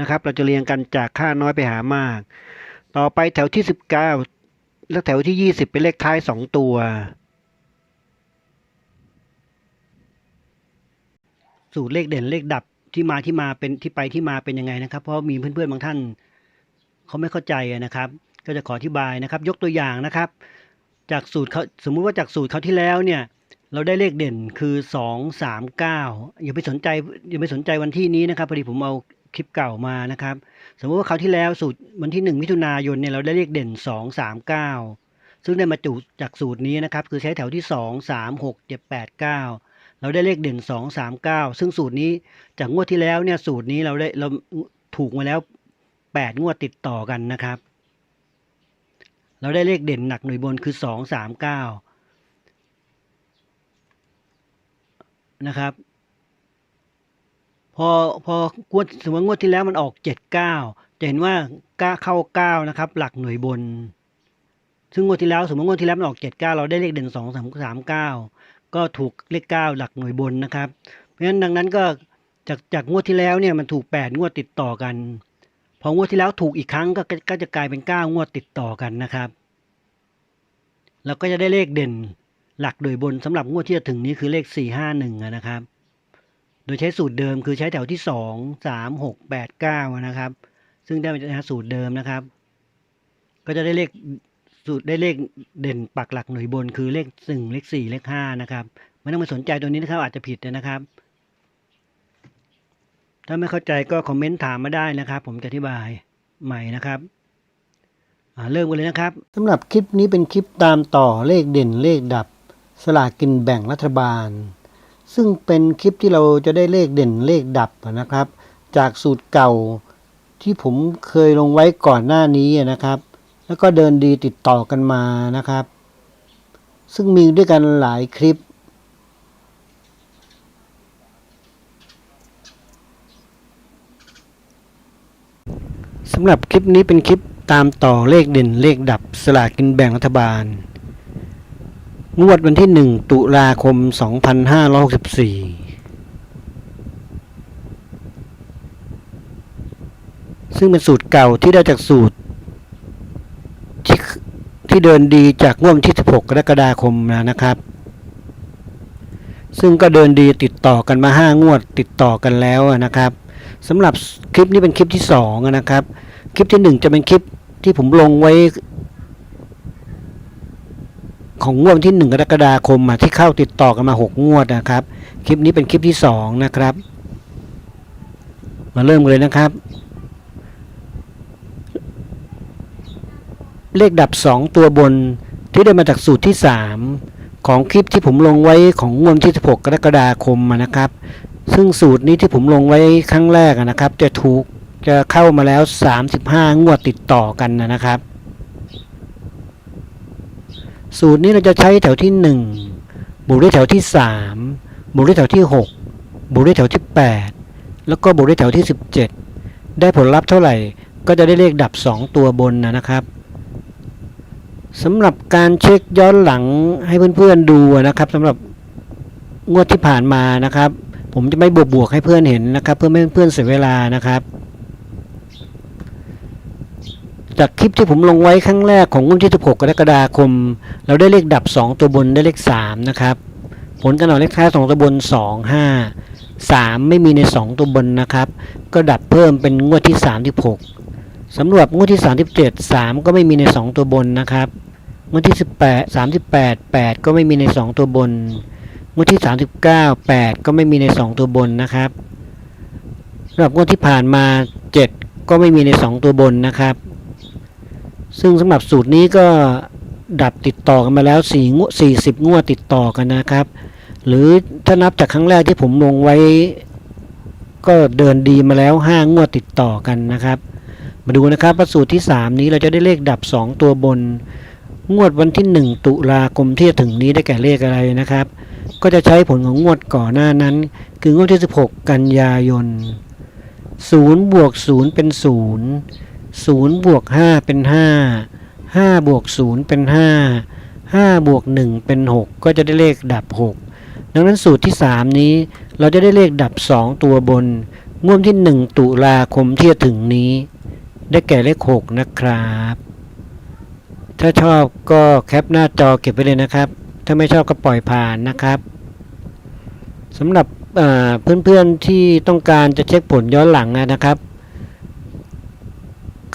นะครับ เราจะเรียงกันจากค่าน้อยไปหามาก ต่อไปแถวที่ 19 และแถวที่ 20 เป็นเลขท้าย 2 ตัว สูตรเลขเด่นเลขดับที่มาที่มาเป็นที่ไปที่มาเป็นยังไงนะครับ เพราะมีเพื่อนๆบางท่านเขาไม่เข้าใจนะครับ ก็จะขออธิบายนะครับ ยกตัวอย่างนะครับ จากสูตรเขาสมมุติว่าจากสูตรเขาที่แล้วเนี่ยเราได้เลขเด่นคือสองสามเก้าอย่าไปสนใจอย่าไปสนใจวันที่นี้นะครับพอดีผมเอา คลิปเก่ามานะครับ สมมติว่าคราวที่แล้วสูตรวันที่หนึ่งมิถุนายนเนี่ยเราได้เลขเด่นสองสามเก้าซึ่งได้มาจุจากสูตรนี้นะครับ คือใช้แถวที่สองสามหกเจ็ดแปดเก้าเราได้เลขเด่นสองสามเก้าซึ่งสูตรนี้จากงวดที่แล้วเนี่ยสูตรนี้เราได้เราถูกมาแล้วแปดงวดติดต่อกันนะครับ เราได้เลขเด่นหนักหน่วยบนคือสองสามเก้านะครับ พอพองวดสมมติงวดที่แล้วมันออกเจ็ดเก้าจะเห็นว่าก้าเข้าเก้านะครับ หลักหน่วยบน ซึ่งงวดที่แล้วสมมติงวดที่แล้วมันออกเจ็ดเก้าเราได้เลขเด่นสองสามสามเก้าก็ถูกเลขเก้าหลักหน่วยบนนะครับ เพราะฉะนั้นดังนั้นก็จากจากงวดที่แล้วเนี่ยมันถูกแปดงวดติดต่อกัน พองวดที่แล้วถูกอีกครั้งก็ก็จะกลายเป็นเก้างวดติดต่อกันนะครับแล้วก็จะได้เลขเด่นหลักโดยบนสำหรับงวดที่จะถึงนี้คือเลขสี่ห้าหนึ่งนะครับ โดยใช้สูตรเดิมคือใช้แถวที่สองสามหกแปดเก้านะครับ ซึ่งได้มาจากสูตรเดิมนะครับ ก็จะได้เลขสูตรได้เลขเด่นปักหลักหน่วยบนคือเลขหนึ่งเลขสี่เลขห้านะครับไม่ต้องไปสนใจตัวนี้นะครับอาจจะผิดนะครับ ถ้าไม่เข้าใจก็คอมเมนต์ถามมาได้นะครับ ผมจะอธิบายใหม่นะครับเริ่มกันเลยนะครับสำหรับคลิปนี้เป็นคลิปตามต่อเลขเด่นเลขดับ สลากกินแบ่งรัฐบาล ซึ่งเป็นคลิปที่เราจะได้เลขเด่นเลขดับนะครับ จากสูตรเก่าที่ผมเคยลงไว้ก่อนหน้านี้นะครับ แล้วก็เดินดีติดต่อกันมานะครับ ซึ่งมีด้วยกันหลายคลิป สำหรับคลิปนี้เป็นคลิปตามต่อเลขเด่นเลขดับสลากกินแบ่งรัฐบาล งวดวันที่1ตุลาคม2564ซึ่งเป็นสูตรเก่าที่ได้จากสูตร ที่ที่เดินดีจากงวดที่16กรกฎาคมนะครับ ซึ่งก็เดินดีติดต่อกันมา5งวดติดต่อกันแล้วนะครับสำหรับคลิปนี้เป็นคลิปที่2นะครับ คลิปที่1จะเป็นคลิปที่ผมลงไว้ ของงวดวันที่ 1 กรกฎาคมอะที่เข้าติดต่อกันมา 6 งวดนะครับ คลิปนี้เป็นคลิปที่ 2 นะครับ มาเริ่มเลยนะครับ เลขดับ 2 ตัวบนที่ได้มาจากสูตรที่ 3 ของคลิปที่ผมลงไว้ของงวดวันที่ 16 กรกฎาคมนะครับ ซึ่งสูตรนี้ที่ผมลงไว้ครั้งแรกนะครับ จะถูกจะเข้ามาแล้ว 35 งวดติดต่อกันนะครับ สูตรนี้เราจะใช้แถวที่ 1 บวกด้วยแถวที่ 3 บวกด้วยแถวที่ 6 บวกด้วยแถวที่ 8 แล้วก็บวกด้วยแถวที่ 17 ได้ผลลัพธ์เท่าไหร่ ก็จะได้เลขดับ 2 ตัวบนนะครับสำหรับการเช็คย้อนหลังให้เพื่อนๆดูนะครับสำหรับงวดที่ผ่านมานะครับ ผมจะไม่บวกบวกๆให้เพื่อนเห็นนะครับ เพื่อไม่ให้เพื่อนเสียเวลานะครับ จากคลิปที่ผมลงไว้ครั้งแรกของงวดที่ 16 กรกฎาคม เราได้เลขดับ 2 ตัวบนได้เลข 3 นะครับ ผลการออกเลขท้าย2ตัวบน 2 5 3 ไม่มีใน 2 ตัวบนนะครับ ก็ดับเพิ่มเป็นงวดที่ 36สำหรับงวดที่ 37 3 ก็ไม่มีใน 2 ตัวบนนะครับ งวดที่ 18 38 8 ก็ไม่มีใน 2 ตัวบน งวดที่ 39 8 ก็ไม่มีใน 2 ตัวบนนะครับสำหรับงวดที่ผ่านมา 7 ก็ไม่มีใน 2 ตัวบนนะครับ ซึ่งสำหรับสูตรนี้ก็ดับติดต่อกันมาแล้ว4งวด40 งวดติดต่อกันนะครับ หรือถ้านับจากครั้งแรกที่ผมลงไว้ ก็เดินดีมาแล้ว 5 งวดติดต่อกันนะครับ มาดูนะครับว่าสูตรที่ 3 นี้เราจะได้เลขดับ 2 ตัวบน งวดวันที่ 1 ตุลาคมที่จะถึงนี้ได้แก่เลขอะไรนะครับ ก็จะใช้ผลของงวดก่อนหน้านั้น คืองวดที่ 16 กันยายน0บวก0เป็น 0 0บวก5เป็น 5 5บวก0เป็น 5 5บวก1เป็น 6 ก็จะได้เลขดับ 6 ดังนั้นสูตรที่ 3 นี้เราจะได้เลขดับ 2 ตัวบนงวดที่ 1 ตุลาคมที่จะถึงนี้ ได้แก่เลข 6 นะครับ ถ้าชอบก็แคปหน้าจอเก็บไว้เลยนะครับ ถ้าไม่ชอบก็ปล่อยผ่านนะครับสำหรับเอ่อเพื่อนๆที่ต้องการจะเช็คผลย้อนหลังนะครับ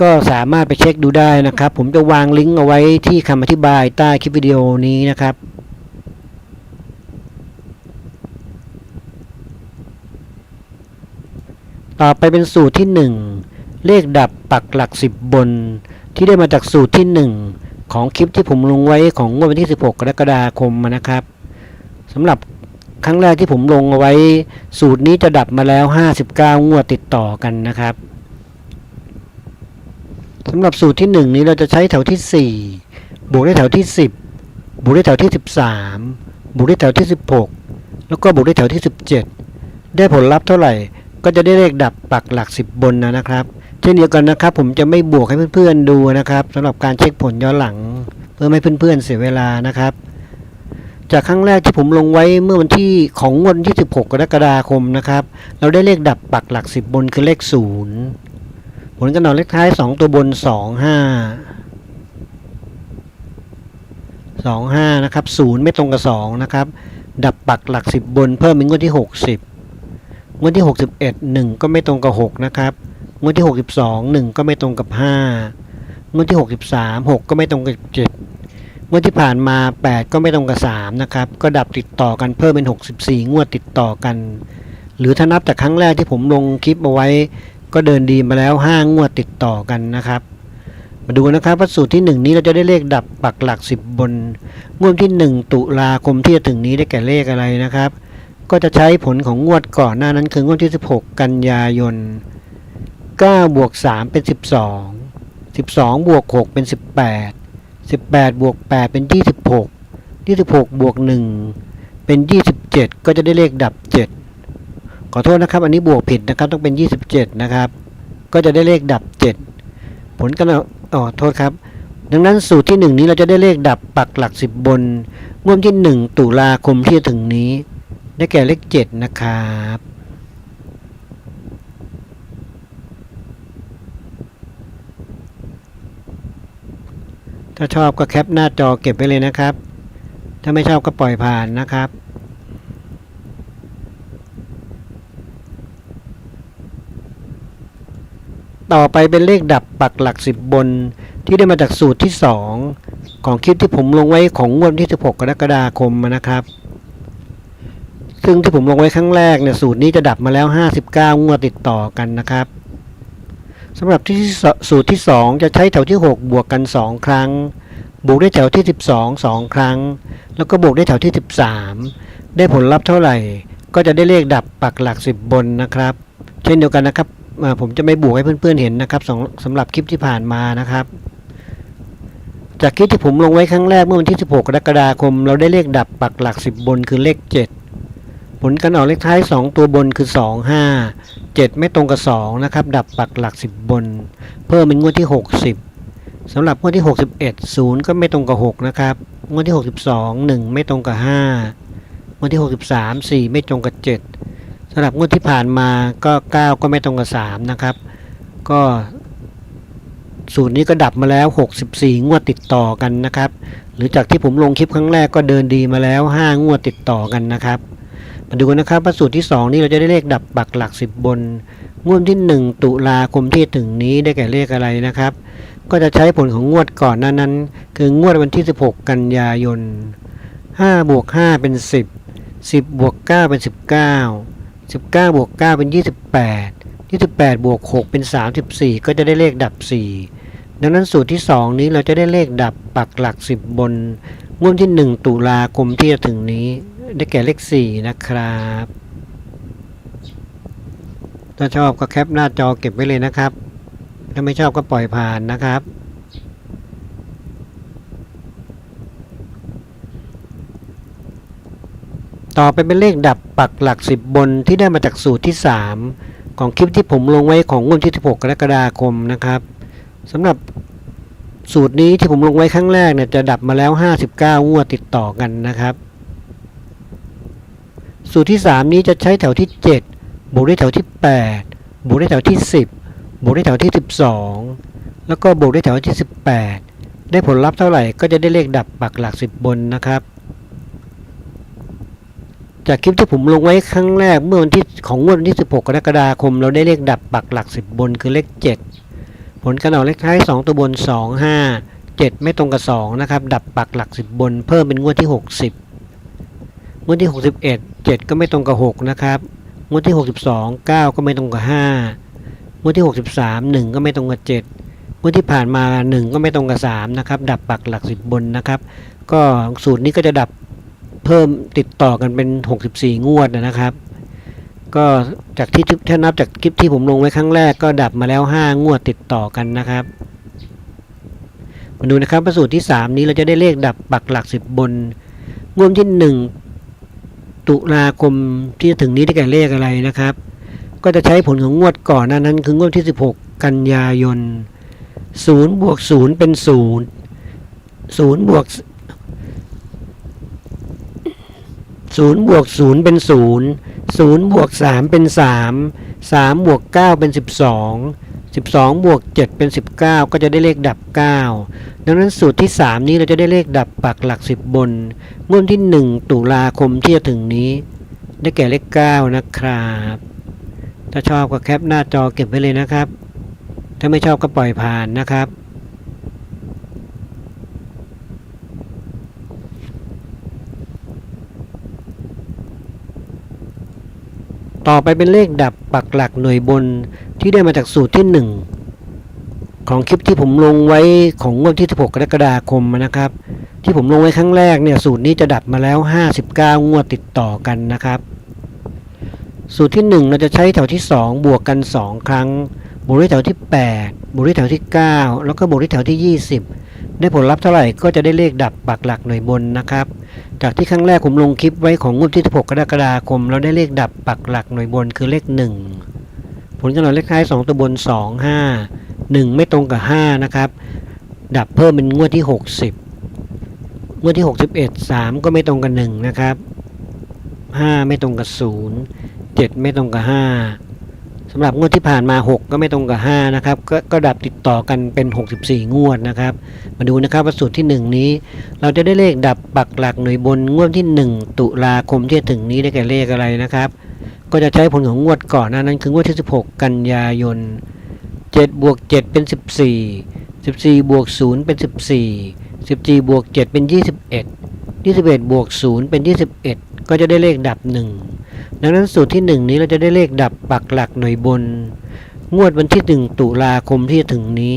ก็สามารถไปเช็คดูได้นะครับ ผมจะวางลิงก์เอาไว้ที่คำอธิบายใต้คลิปวิดีโอนี้นะครับต่อไปเป็นสูตรที่ 1 เลขดับปักหลัก 10 บน ที่ได้มาจากสูตรที่ 1 ของคลิปที่ผมลงไว้ของวดวันที่ 16 กรกฎาคมนะครับสำหรับครั้งแรกที่ผมลงเอาไว้ สูตรนี้จะดับมาแล้ว 59 งวดติดต่อกันนะครับ สำหรับสูตรที่ 1 นี้เราจะใช้แถวที่ 4 บวกด้วยแถวที่ 10 บวกด้วยแถวที่ 13 บวกด้วยแถวที่ 16 แล้วก็บวกด้วยแถวที่ 17 ได้ผลลัพธ์เท่าไหร่ ก็จะได้เลขดับปักหลัก 10 บนนะนะครับ เช่นเดียวกันนะครับ ผมจะไม่บวกให้เพื่อนๆดูนะครับสำหรับการเช็คผลย้อนหลัง เพื่อไม่ให้เพื่อนๆเสียเวลานะครับ จากครั้งแรกที่ผมลงไว้เมื่อวันที่ของวันที่ 16 กรกฎาคมนะครับ เราได้เลขดับปักหลัก 10 บนคือเลข0ผ ลการออกเลขท้าย2ตัวบน2 5 2 5นะครับ0ไม่ตรงกับ2นะครับ ดับปักหลัก10บนเพิ่มเป็นงวดที่60งวดที่61 1ก็ไม่ตรงกับ6นะครับงวดที่62 1ก็ไม่ตรงกับ5งวดที่63 6ก็ไม่ตรงกับ7งวดที่ผ่านมา 8 ก็ไม่ตรงกับ 3 นะครับ ก็ดับติดต่อกันเพิ่มเป็น 64 งวดติดต่อกัน หรือถ้านับจากครั้งแรกที่ผมลงคลิปเอาไว้ ก็เดินดีมาแล้ว 5 งวดติดต่อกันนะครับ มาดูนะครับว่าสูตรที่ 1 นี้เราจะได้เลขดับปักหลัก 10 บน งวดที่ 1 ตุลาคมที่จะถึงนี้ได้แก่เลขอะไรนะครับ ก็จะใช้ผลของงวดก่อนหน้านั้นคืองวดที่ 16 กันยายน9บวก3เป็น 12 12 บวก 6 เป็น 18 18 บวก 8 เป็น 26 26 บวก 1 เป็น 27 ก็จะได้เลขดับ 7 ขอโทษนะครับ อันนี้บวกผิดนะครับ ต้องเป็น 27 นะครับ ก็จะได้เลขดับ 7 ผลกันเอาอ๋อโทษครับ ดังนั้นสูตรที่ 1 นี้เราจะได้เลขดับปักหลัก 10 บนงวดที่ 1 ตุลาคมที่จะถึงนี้ ได้แก่เลข 7 นะครับถ้าชอบก็แคปหน้าจอเก็บไว้เลยนะครับ ถ้าไม่ชอบก็ปล่อยผ่านนะครับ ต่อไปเป็นเลขดับปักหลัก 10 บน ที่ได้มาจากสูตรที่ 2 ของคลิปที่ผมลงไว้ของงวดที่ 16 กรกฎาคมนะครับ ซึ่งที่ผมลงไว้ครั้งแรกเนี่ยสูตรนี้จะดับมาแล้ว 59 งวดติดต่อกันนะครับสำหรับที่สูตรที่ 2 จะใช้แถวที่ 6 บวกกัน 2 ครั้ง บวกด้วยแถวที่ 12 2 ครั้ง แล้วก็บวกด้วยแถวที่ 13 ได้ผลลัพธ์เท่าไหร่ ก็จะได้เลขดับปักหลัก 10 บนนะครับ เช่นเดียวกันนะครับ ผมจะไม่บวกให้เพื่อนๆเห็นนะครับสำสำหรับคลิปที่ผ่านมานะครับ จากคลิปที่ผมลงไว้ครั้งแรกเมื่อวันที่ 16 กรกฎาคม เราได้เลขดับปักหลัก 10 บนคือเลข 7 ผลการออกเลขท้าย 2 ตัวบนคือ 2 5 7 ไม่ตรงกับ 2 นะครับ ดับปักหลัก 10 บน เพิ่มเป็นงวดที่ 60สำหรับงวดที่ 61 0 ก็ไม่ตรงกับ 6 นะครับ งวดที่ 62 1 ไม่ตรงกับ 5 งวดที่ 63 4 ไม่ตรงกับ 7 สำหรับงวดที่ผ่านมาก็9ก็ไม่ตรงกับ3นะครับ ก็สูตรนี้ก็ดับมาแล้ว 64 งวดติดต่อกันนะครับ หรือจากที่ผมลงคลิปครั้งแรกก็เดินดีมาแล้ว 5 งวดติดต่อกันนะครับ มาดูกันนะครับว่าสูตรที่ 2 นี้เราจะได้เลขดับปักหลัก 10 บน งวดที่ 1 ตุลาคมที่ถึงนี้ได้แก่เลขอะไรนะครับ ก็จะใช้ผลของงวดก่อนหน้านั้น คืองวดวันที่ 16 กันยายน5บวก5เป็น 10 10บวก9เป็น 19 19บวก9เป็น 28 28บวก6เป็น 34 ก็จะได้เลขดับ 4 ดังนั้นสูตรที่ 2 นี้เราจะได้เลขดับปักหลัก 10 บนงวดที่ 1 ตุลาคมที่จะถึงนี้ ได้แก่เลข 4 นะครับ ถ้าชอบก็แคปหน้าจอเก็บไว้เลยนะครับ ถ้าไม่ชอบก็ปล่อยผ่านนะครับ ต่อไปเป็นเลขดับปักหลัก 10 บนที่ได้มาจากสูตรที่ 3 ของคลิปที่ผมลงไว้ของงวดที่ 16 กรกฎาคมนะครับสำหรับสูตรนี้ที่ผมลงไว้ครั้งแรกเนี่ยจะดับมาแล้ว 59งวดติดต่อกันนะครับ สูตรที่ 3 นี้จะใช้แถวที่ 7 บวกด้วยแถวที่ 8 บวกด้วยแถวที่ 10 บวกด้วยแถวที่ 12 แล้วก็บวกด้วยแถวที่ 18 ได้ผลลัพธ์เท่าไหร่ก็จะได้เลขดับปักหลัก 10 บนนะครับ จากคลิปที่ผมลงไว้ครั้งแรกเมื่อวันที่ของงวดวันที่ 16 กรกฎาคม เราได้เลขดับปักหลัก 10 บนคือเลข 7 ผลการออกเลขท้าย 2 ตัวบน 2 5 7 ไม่ตรงกับ 2 นะครับ ดับปักหลัก 10 บน เพิ่มเป็นงวดที่ 60 งวดที่ 61 7 ก็ไม่ตรงกับ 6 นะครับ งวดที่ 62 9 ก็ไม่ตรงกับ 5 งวดที่ 63 1 ก็ไม่ตรงกับ 7งวดที่ผ่านมา 1 ก็ไม่ตรงกับ 3 นะครับ ดับปักหลัก 10 บนนะครับ ก็สูตรนี้ก็จะดับ เพิ่มติดต่อกันเป็น 64 งวดนะครับ ก็จากที่ถ้านับจากคลิปที่ผมลงไว้ครั้งแรกก็ดับมาแล้ว 5 งวดติดต่อกันนะครับมาดูนะครับว่าสูตรที่ 3 นี้เราจะได้เลขดับปักหลัก 10 บนงวดที่ 1 ตุลาคมที่จะถึงนี้ได้แก่เลขอะไรนะครับ ก็จะใช้ผลของงวดก่อนหนานั้นคืองวดที่ 16 กันยายน0บวก0เป็น0 0บวก 0บวก0เป็น 0 0บวก3เป็น 3 3บวก9เป็น 12 12บวก7เป็น 19 ก็จะได้เลขดับ 9 ดังนั้นสูตรที่ 3 นี้เราจะได้เลขดับปักหลัก 10 บนงวดที่ 1 ตุลาคมที่จะถึงนี้ ได้แก่เลข 9 นะครับ ถ้าชอบก็แคปหน้าจอเก็บไว้เลยนะครับ ถ้าไม่ชอบก็ปล่อยผ่านนะครับ ต่อไปเป็นเลขดับปักหลักหน่วยบนที่ได้มาจากสูตรที่ 1 ของคลิปที่ผมลงไว้ของงวดที่ 16 กรกฎาคมนะครับ ที่ผมลงไว้ครั้งแรกเนี่ยสูตรนี้จะดับมาแล้ว 59 งวดติดต่อกันนะครับ สูตรที่ 1 เราจะใช้แถวที่ 2 บวกกัน 2 ครั้งบวกด้วยแถวที่ 8บวกด้วยแถวที่ 9 แล้วก็บวกด้วยแถวที่ 20 ได้ผลลัพธ์เท่าไหร่ก็จะได้เลขดับปักหลักหน่วยบนนะครับ จากที่ครั้งแรกผมลงคลิปไว้ของงวดที่16กรกฎาคม เราได้เลขดับปักหลักหน่วยบนคือเลข 1 ผลกำหนดเลขท้าย 2 ตัวบน 2 5 1 ไม่ตรงกับ 5 นะครับ ดับเพิ่มเป็นงวดที่ 60 งวดที่ 61 3 ก็ไม่ตรงกับ 1 นะครับ 5 ไม่ตรงกับ 0 7 ไม่ตรงกับ 5 สำหรับงวดที่ผ่านมา 6 ก็ไม่ตรงกับ 5 นะครับกก็ดับติดต่อกันเป็น 64 งวดนะครับ มาดูนะครับว่าสูตรที่ 1 นี้ เราจะได้เลขดับปักหลักหน่วยบนงวดที่ 1 ตุลาคมที่จะถึงนี้ได้แก่เลขอะไรนะครับ ก็จะใช้ผลของงวดก่อนหนานั้นคืองวดที่ 16 กันยายน 7 บวก 7 เป็น 14 14 บวก 0 เป็น 14 14 บวก 7 เป็น 21 21 บวก 0 เป็น 21 ก็จะได้เลขดับ 1 ดังนั้นสูตรที่ 1 นี้เราจะได้เลขดับปักหลักหน่วยบน งวดวันที่ 1 ตุลาคมที่จะถึงนี้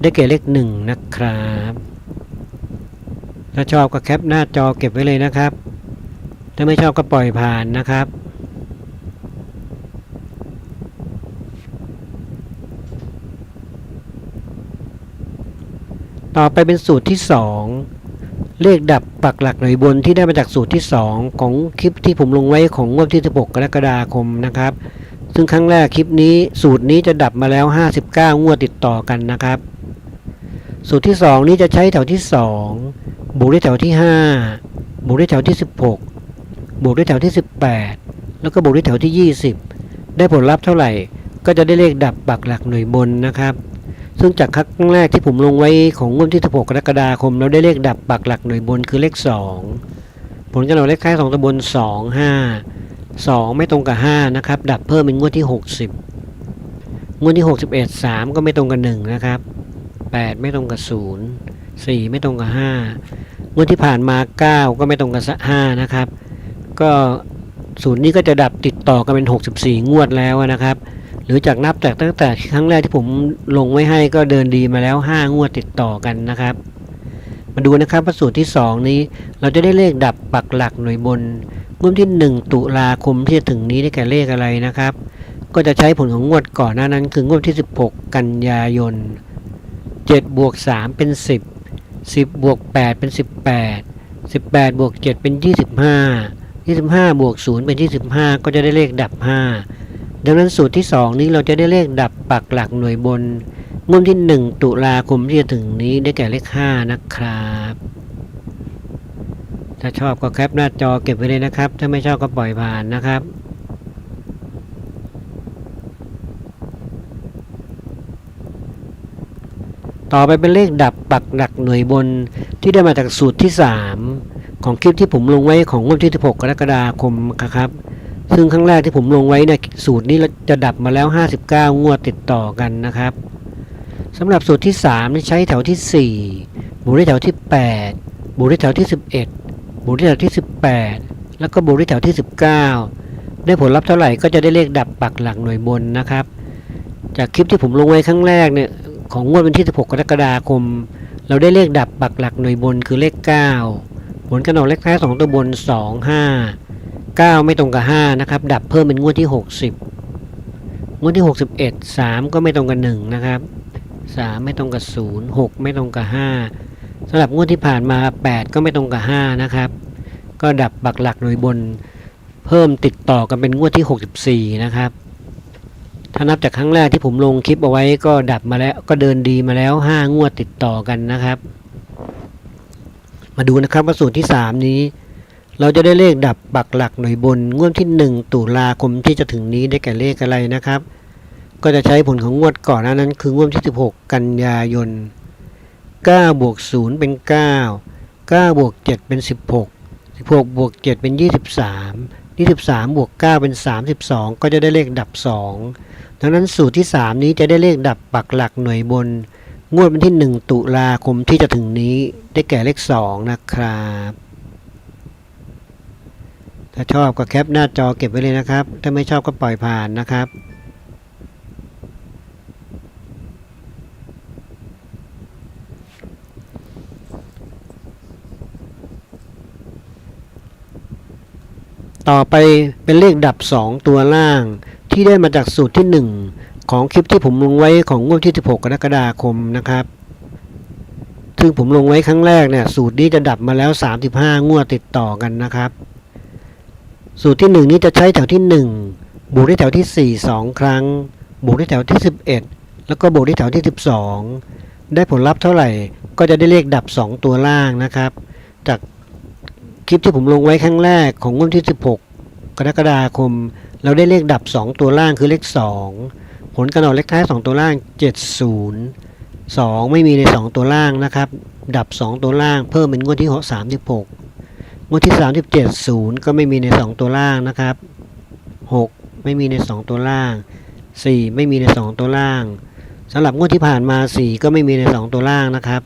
ได้แก่เลข 1 นะครับ ถ้าชอบก็แคปหน้าจอเก็บไว้เลยนะครับ ถ้าไม่ชอบก็ปล่อยผ่านนะครับต่อไปเป็นสูตรที่ เลขดับปักหลักหน่วยบนที่ได้มาจากสูตรที่ 2 ของคลิปที่ผมลงไว้ของงวดที่ 16 กรกฎาคมนะครับ ซึ่งครั้งแรกคลิปนี้สูตรนี้จะดับมาแล้ว 59 งวดติดต่อกันนะครับ สูตรที่ 2 นี้จะใช้แถวที่ 2 บวกด้วยแถวที่ 5 บวกด้วยแถวที่ 16 บวกด้วยแถวที่ 18 แล้วก็บวกด้วยแถวที่ 20 ได้ผลลัพธ์เท่าไหร่ ก็จะได้เลขดับปักหลักหน่วยบนนะครับ ซึ่งจากครั้งแรกที่ผมลงไว้ของงวดที่ 16 กรกฎาคม เราได้เลขดับปักหลักหน่วยบนคือเลข 2 ผลการออกเลขท้าย2ตัวบน 2 5 2 ไม่ตรงกับ 5 นะครับ ดับเพิ่มเป็นงวดที่ 60 งวดที่ 61 3 ก็ไม่ตรงกับ 1 นะครับ 8 ไม่ตรงกับ 0 4 ไม่ตรงกับ 5 งวดที่ผ่านมา 9 ก็ไม่ตรงกับ 5 นะครับ ก็ศูนย์นี้ก็จะดับติดต่อกันเป็น 64 งวดแล้วนะครับ หรือจากนับจากตั้งแต่ครั้งแรกที่ผมลงไว้ให้ก็เดินดีมาแล้ว 5 งวดติดต่อกันนะครับ มาดูนะครับว่าสูตรที่ 2 นี้ เราจะได้เลขดับปักหลักหน่วยบนงวดที่ 1 ตุลาคมที่จะถึงนี้ได้แก่เลขอะไรนะครับ ก็จะใช้ผลของงวดก่อนหน้านั้น คืองวดที่ 16 กันยายน7บวก3เป็น 10 10บวก8เป็น 18 18บวก7เป็น 25 25บวก0เป็น25 ก็จะได้เลขดับ 5 ดังนั้นสูตรที่ 2 นี้เราจะได้เลขดับปักหลักหน่วยบนงวดที่ 1 ตุลาคมที่จะถึงนี้ได้แก่เลข 5 นะครับ ถ้าชอบก็แคปหน้าจอเก็บไว้เลยนะครับ ถ้าไม่ชอบก็ปล่อยผ่านนะครับต่อไปเป็นเลขดับปักหลักหน่วยบนที่ได้มาจากสูตรที่ 3 ของคลิปที่ผมลงไว้ของงวดที่ 16 กรกฎาคมครับ ซึ่งครั้งแรกที่ผมลงไว้เนี่ยสูตรนี้จะดับมาแล้ว 59 งวดติดต่อกันนะครับสำหรับสูตรที่3นี่ใช้แถวที่ 4 บวกด้วยแถวที่ 8 บวกด้วยแถวที่ 11 บวกด้วยแถวที่ 18 แล้วก็บวกด้วยแถวที่ 19 ได้ผลลัพธ์เท่าไหร่ก็จะได้เลขดับปักหลักหน่วยบนนะครับ จากคลิปที่ผมลงไว้ครั้งแรกเนี่ยของงวดวันที่ 16 กรกฎาคม เราได้เลขดับปักหลักหน่วยบนคือเลข 9 ผลการออกเลขท้าย 2 ตัวบน 2 5 9 ไม่ตรงกับ 5 นะครับ ดับเพิ่มเป็นงวดที่ 60 งวดที่ 61 3 ก็ไม่ตรงกับ 1 นะครับ 3 ไม่ตรงกับ 0 6 ไม่ตรงกับ 5สำหรับงวดที่ผ่านมา 8 ก็ไม่ตรงกับ 5 นะครับ ก็ดับปักหลักหน่วยบน เพิ่มติดต่อกันเป็นงวดที่ 64 นะครับถ้านับจากครั้งแรกที่ผมลงคลิปเอาไว้ก็ดับมาแล้วก็เดินดีมาแล้ว 5 งวดติดต่อกันนะครับ มาดูนะครับว่าสูตรที่ 3 นี้ เราจะได้เลขดับปักหลักหน่วยบนงวดที่ 1 ตุลาคมที่จะถึงนี้ได้แก่เลขอะไรนะครับ ก็จะใช้ผลของงวดก่อนนั้น คืองวดที่ 16 กันยายน9บวก0เป็น 9 9บวก7เป็น 16 16บวก7เป็น 23 23บวก9เป็น 32 ก็จะได้เลขดับ 2 ดังนั้นสูตรที่ 3 นี้จะได้เลขดับปักหลักหน่วยบน งวดวันที่ 1 ตุลาคมที่จะถึงนี้ได้แก่เลข 2 นะครับ ถ้าชอบก็แคปหน้าจอเก็บไว้เลยนะครับ ถ้าไม่ชอบก็ปล่อยผ่านนะครับต่อไปเป็นเลขดับ 2 ตัวล่าง ที่ได้มาจากสูตรที่ 1 ของคลิปที่ผมลงไว้ของงวดที่ 16 กรกฎาคมนะครับ ซึ่งผมลงไว้ครั้งแรกเนี่ยสูตรนี้จะดับมาแล้ว 35 งวดติดต่อกันนะครับ สูตรที่ 1 นี้จะใช้แถวที่ 1 บวกด้วยแถวที่ 4 2 ครั้ง บวกด้วยแถวที่ 11 แล้วก็บวกด้วยแถวที่ 12 ได้ผลลัพธ์เท่าไหร่ก็จะได้เลขดับ 2 ตัวล่างนะครับ จากคลิปที่ผมลงไว้ครั้งแรกของงวดที่ 16 กรกฎาคม เราได้เลขดับ 2 ตัวล่างคือเลข 2 ผลการออกเลขท้าย 2 ตัวล่าง 70 2 ไม่มีใน 2 ตัวล่างนะครับ ดับ 2 ตัวล่างเพิ่มเป็นงวดที่ 36 งวดที่ 37 0 ก็ไม่มีใน 2 ตัวล่างนะครับ 6 ไม่มีใน 2 ตัวล่าง 4 ไม่มีใน 2 ตัวล่างสำหรับงวดที่ผ่านมา 4 ก็ไม่มีใน 2 ตัวล่างนะครับ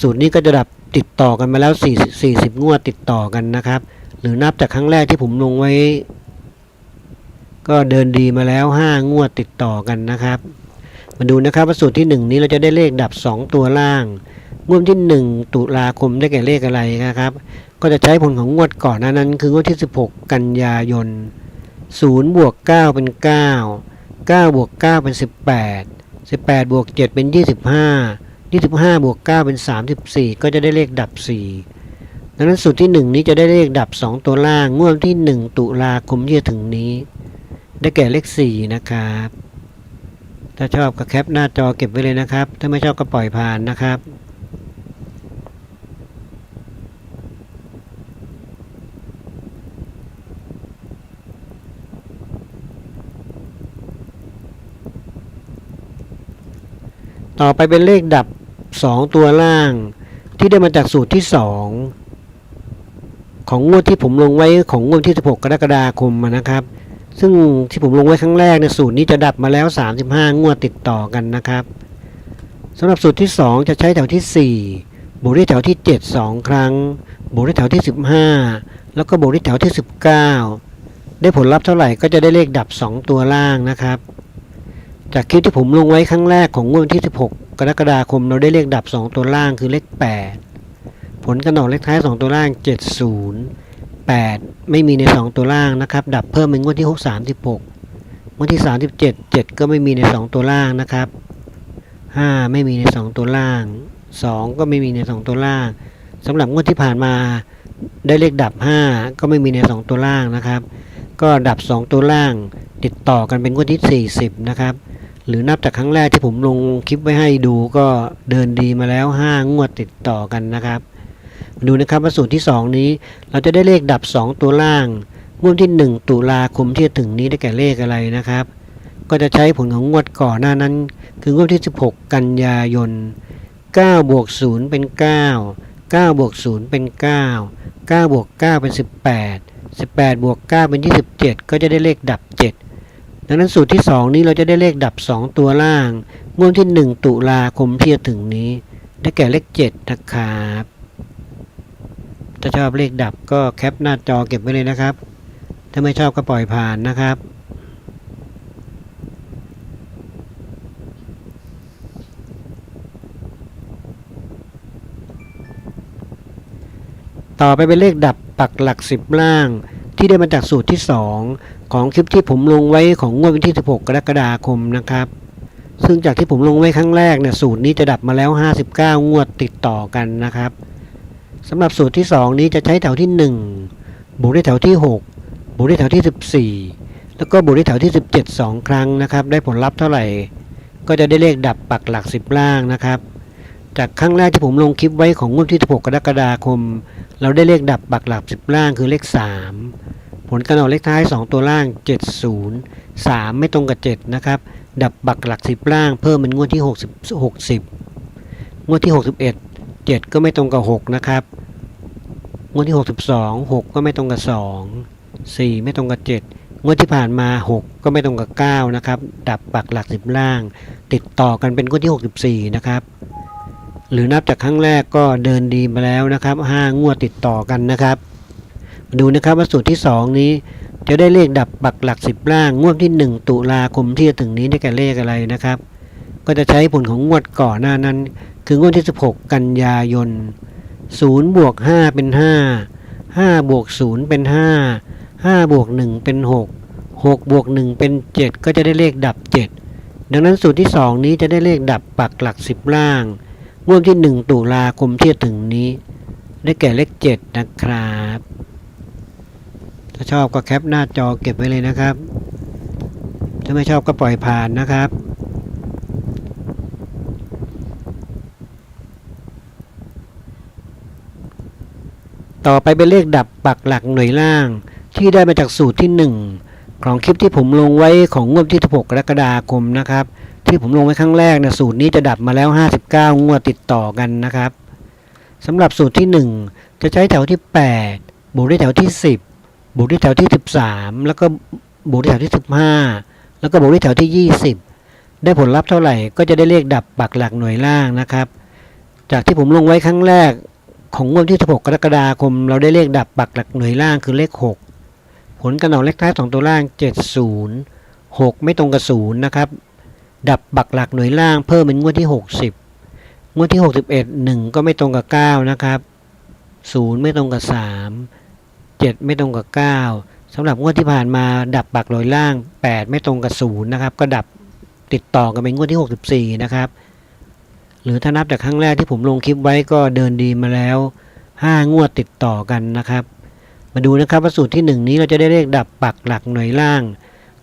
สูตรนี้ก็จะดับติดต่อกันมาแล้ว4 40 งวดติดต่อกันนะครับ หรือนับจากครั้งแรกที่ผมลงไว้ ก็เดินดีมาแล้ว 5 งวดติดต่อกันนะครับ มาดูนะครับว่าสูตรที่ 1 นี้เราจะได้เลขดับ 2 ตัวล่าง งวดที่ 1 ตุลาคมได้แก่เลขอะไรนะครับ ก็จะใช้ผลของงวดก่อนนานั้น คืองวดที่ 16 กันยายน0บวก9เป็น 9 9บวก9เป็น 18 18บวก7เป็น 25 25บวก9เป็น 34 ก็จะได้เลขดับ 4 ดังนั้นสูตรที่ 1 นี้จะได้เลขดับ 2 ตัวล่าง งวดวันที่ 1 ตุลาคมที่จะถึงนี้ ได้แก่เลข 4 นะครับ ถ้าชอบก็แคปหน้าจอเก็บไว้เลยนะครับ ถ้าไม่ชอบก็ปล่อยผ่านนะครับ ต่อไปเป็นเลขดับ 2 ตัวล่าง ที่ได้มาจากสูตรที่ 2 ของงวดที่ผมลงไว้ของงวดที่ 16 กรกฎาคมนะครับ ซึ่งที่ผมลงไว้ครั้งแรกเนี่ยสูตรนี้จะดับมาแล้ว 35 งวดติดต่อกันนะครับสำหรับสูตรที่ 2 จะใช้แถวที่ 4 บวกด้วยแถวที่ 7 2 ครั้ง บวกด้วยแถวที่ 15 แล้วก็บวกด้วยแถวที่ 19 ได้ผลลัพธ์เท่าไหร่ก็จะได้เลขดับ 2 ตัวล่างนะครับ จากคลิปที่ผมลงไว้ครั้งแรกของงวดวันที่ 16 กรกฎาคมเราได้เลขดับ 2 ตัวล่างคือเลข 8 ผลกันออกเลขท้าย 2 ตัวล่าง 70 8 ไม่มีใน 2 ตัวล่างนะครับ ดับเพิ่มเป็นงวดที่ 6 36 งวดที่ 37 7 ก็ไม่มีใน 2 ตัวล่างนะครับ 5 ไม่มีใน 2 ตัวล่าง 2 ก็ไม่มีใน 2 ตัวล่างสำหรับงวดที่ผ่านมาได้เลขดับ 5 ก็ไม่มีใน 2 ตัวล่างนะครับ ก็ดับ 2 ตัวล่างติดต่อกันเป็นงวดที่ 40 นะครับ หรือนับจากครั้งแรกที่ผมลงคลิปไว้ให้ดูก็เดินดีมาแล้ว 5 งวดติดต่อกันนะครับ ดูนะครับว่าสูตรที่ 2 นี้ เราจะได้เลขดับ 2 ตัวล่างงวดที่ 1 ตุลาคมที่จะถึงนี้ได้แก่เลขอะไรนะครับ ก็จะใช้ผลของงวดก่อนหน้านั้น คืองวดที่ 16 กันยายน9บวก0เป็น 9 9บวก0เป็น 9 9บวก9เป็น 18 18บวก9เป็น 27 ก็จะได้เลขดับ 7 ดังนั้นสูตรที่ 2 นี้เราจะได้เลขดับ 2 ตัวล่างงวดที่ 1 ตุลาคมที่จะถึงนี้ ได้แก่เลข7นะครับถ้าชอบเลขดับก็แคปหน้าจอเก็บไว้เลยนะครับ ถ้าไม่ชอบก็ปล่อยผ่านนะครับ ต่อไปเป็นเลขดับปักหลัก10ล่าง ที่ได้มาจากสูตรที่ 2 ของคลิปที่ผมลงไว้ของงวดวันที่ 16 กรกฎาคมนะครับ ซึ่งจากที่ผมลงไว้ครั้งแรกเนี่ยสูตรนี้จะดับมาแล้ว 59 งวดติดต่อกันนะครับสำหรับสูตรที่ 2 นี้จะใช้แถวที่ 1 บวกด้วยแถวที่ 6 บวกด้วยแถวที่ 14 แล้วก็บวกด้วยแถวที่ 17 2 ครั้งนะครับ ได้ผลลัพธ์เท่าไหร่ ก็จะได้เลขดับปักหลัก 10 ล่างนะครับ จากครั้งแรกที่ผมลงคลิปไว้ของงวดที่ 16 กรกฎาคม เราได้เลขดับปักหลัก 10 ล่างคือเลข 3 ผลการออกเลขท้าย 2 ตัวล่าง 70 3 ไม่ตรงกับ 7 นะครับ ดับปักหลัก 10 ล่างเพิ่มเป็นงวดที่ 60 60 งวดที่ 61 7 ก็ไม่ตรงกับ 6 นะครับ งวดที่ 62 6 ก็ไม่ตรงกับ 2 4 ไม่ตรงกับ 7งวดที่ผ่านมา 6 ก็ไม่ตรงกับ 9 นะครับ ดับปักหลัก 10 ล่าง ติดต่อกันเป็นงวดที่ 64 นะครับ หรือนับจากครั้งแรกก็เดินดีมาแล้วนะครับ 5 งวดติดต่อกันนะครับ ดูนะครับว่าสูตรที่ 2 นี้จะได้เลขดับปักหลัก 10 ล่าง งวดที่ 1 ตุลาคมที่จะถึงนี้ได้แก่เลขอะไรนะครับ ก็จะใช้ผลของงวดก่อนหน้านั้น คืองวดที่ 16 กันยายน0บวก5เป็น 5 5บวก0เป็น 5 5บวก1เป็น 6 6บวก1เป็น 7 ก็จะได้เลขดับ 7 ดังนั้นสูตรที่ 2 นี้จะได้เลขดับปักหลัก 10 ล่าง งวดที่ 1 ตุลาคมที่ถึงนี้ ได้แก่เลข7นะครับ ถ้าชอบก็แคปหน้าจอเก็บไว้เลยนะครับ ถ้าไม่ชอบก็ปล่อยผ่านนะครับต่อไปเป็นเลขดับปักหลักหน่วยล่าง ที่ได้มาจากสูตรที่ 1 ของคลิปที่ผมลงไว้ของงวดที่ 16 กรกฎาคมนะครับ ที่ผมลงไว้ครั้งแรกนะสูตรนี้จะดับมาแล้ว 59 งวดติดต่อกันนะครับสำหรับสูตรที่ 1 จะใช้แถวที่ 8 บวกด้วยแถวที่ 10 บวกด้วยแถวที่ 13 แล้วก็บวกด้วยแถวที่ 15 แล้วก็บวกด้วยแถวที่ 20 ได้ผลลัพธ์เท่าไหร่ก็จะได้เลขดับปักหลักหน่วยล่างนะครับ จากที่ผมลงไว้ครั้งแรกของงวดที่ 16 กรกฎาคม เราได้เลขดับปักหลักหน่วยล่างคือเลข 6 ผลการออกเลขท้าย2ตัวล่าง 70 6 ไม่ตรงกับ0นะครับ ดับปักหลักหน่วยล่างเพิ่มเป็นงวดที่ 60 งวดที่ 61 1 ก็ไม่ตรงกับ 9 นะครับ 0 ไม่ตรงกับ 3 7 ไม่ตรงกับ 9สำหรับงวดที่ผ่านมาดับปักหน่วยล่าง 8 ไม่ตรงกับ 0 นะครับ ก็ดับติดต่อกันเป็นงวดที่ 64 นะครับ หรือถ้านับจากครั้งแรกที่ผมลงคลิปไว้ก็เดินดีมาแล้ว 5 งวดติดต่อกันนะครับ มาดูนะครับว่าสูตรที่ 1 นี้เราจะได้เลขดับปักหลักหน่วยล่าง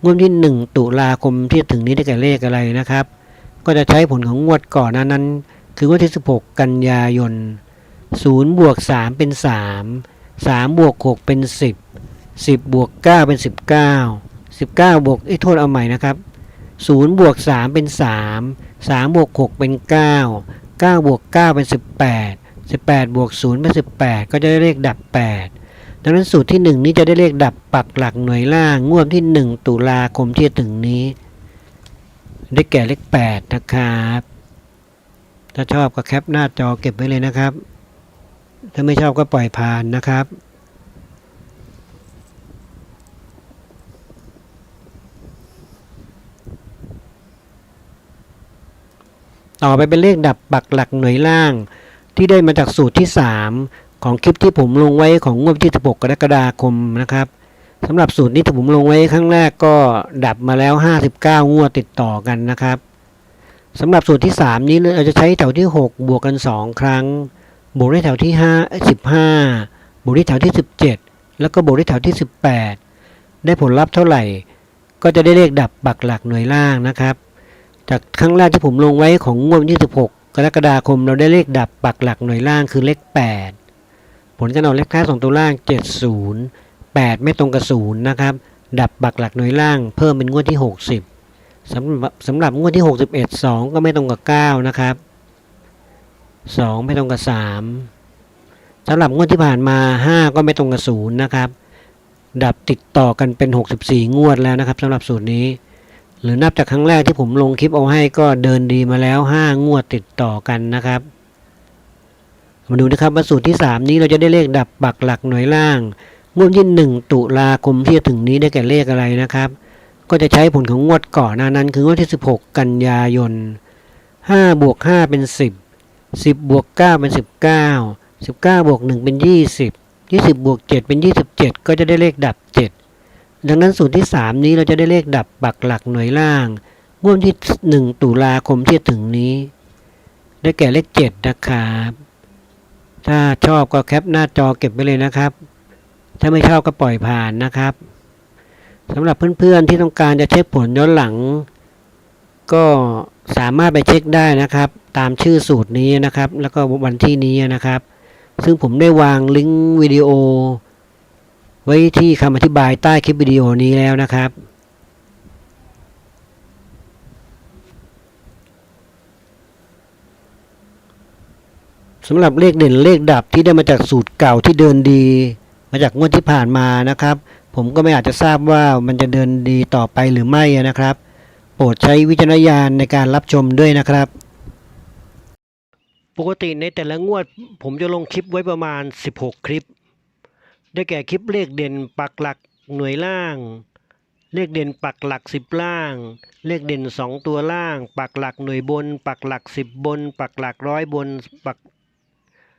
งวดที่ 1 ตุลาคมที่ถึงนี้ได้แก่เลขอะไรนะครับ ก็จะใช้ผลของงวดก่อนหนานั้น คืองวดที่ 16 กันยายน0บวก3เป็น 3 3บวก6เป็น 10 10บวก9เป็น 19 19บวกไอ้โทษเอาใหม่นะครับ0บวก3เป็น 3 3บวก6เป็น 9 9บวก9เป็น 18 18บวก0เป็น 18 ก็จะได้เลขดับ 8 ดังนั้นสูตรที่ 1 นี้จะได้เลขดับปักหลักหน่วยล่างงวดที่ 1 ตุลาคมที่จะถึงนี้ ได้แก่เลข8นะครับ ถ้าชอบก็แคปหน้าจอเก็บไว้เลยนะครับ ถ้าไม่ชอบก็ปล่อยผ่านนะครับต่อไปเป็นเลขดับปักหลักหน่วยล่าง ที่ได้มาจากสูตรที่ 3 ของคลิปที่ผมลงไว้ของงวดที่ 16 กรกฎาคมนะครับสำหรับสูตรนี้ที่ผมลงไว้ครั้งแรกก็ดับมาแล้ว 59 งวดติดต่อกันนะครับสำหรับสูตรที่ 3 นี้เราจะใช้แถวที่ 6 บวกกัน 2 ครั้ง บวกด้วยแถวที่ 5 15 บวกด้วยแถวที่ 17 แล้วก็บวกด้วยแถวที่ 18 ได้ผลลัพธ์เท่าไหร่ ก็จะได้เลขดับปักหลักหน่วยล่างนะครับ จากครั้งแรกที่ผมลงไว้ของงวดที่ 16 กรกฎาคมเราได้เลขดับปักหลักหน่วยล่างคือเลข 8 ผลการออกเลขท้าย2ตัวล่าง 70 8 ไม่ตรงกับ0นะครับ ดับปักหลักหน่วยล่าง เพิ่มเป็นงวดที่ 60สำหรับสำหรับงวดที่ 61 2 ก็ไม่ตรงกับ 9 นะครับ 2 ไม่ตรงกับ 3สำหรับงวดที่ผ่านมา 5 ก็ไม่ตรงกับ0นะครับ ดับติดต่อกันเป็น 64 งวดแล้วนะครับสำหรับสูตรนี้ หรือนับจากครั้งแรกที่ผมลงคลิปเอาให้ก็เดินดีมาแล้ว 5 งวดติดต่อกันนะครับ มาดูนะครับว่าสูตรที่ 3 นี้เราจะได้เลขดับปักหลักหน่วยล่างงวดที่ 1 ตุลาคมที่จะถึงนี้ได้แก่เลขอะไรนะครับ ก็จะใช้ผลของงวดก่อนหน้านั้น คืองวดที่ 16 กันยายน5บวก5เป็น 10 10บวก9เป็น 19 19บวก1เป็น 20 20บวก7เป็น 27 ก็จะได้เลขดับ 7 ดังนั้นสูตรที่ 3 นี้เราจะได้เลขดับปักหลักหน่วยล่างงวดที่ 1 ตุลาคมที่จะถึงนี้ ได้แก่เลข 7 นะครับ ถ้าชอบก็แคปหน้าจอเก็บไว้เลยนะครับ ถ้าไม่ชอบก็ปล่อยผ่านนะครับสำหรับเพื่อนๆที่ต้องการจะเช็คผลย้อนหลัง ก็สามารถไปเช็คได้นะครับ ตามชื่อสูตรนี้นะครับ แล้วก็วันที่นี้นะครับ ซึ่งผมได้วางลิงก์วิดีโอ ไว้ที่คำอธิบายใต้คลิปวิดีโอนี้แล้วนะครับ สำหรับเลขเด่นเลขดับที่ได้มาจากสูตรเก่าที่เดินดี มาจากงวดที่ผ่านมานะครับ ผมก็ไม่อาจจะทราบว่ามันจะเดินดีต่อไปหรือไม่นะครับ โปรดใช้วิจารณญาณในการรับชมด้วยนะครับ ปกติในแต่ละงวด ผมจะลงคลิปไว้ประมาณ 16 คลิป ได้แก่คลิปเลขเด่นปักหลักหน่วยล่าง เลขเด่นปักหลัก 10 ล่าง เลขเด่น 2 ตัวล่าง ปักหลักหน่วยบน ปักหลัก 10 บน ปักหลักร้อยบนปัก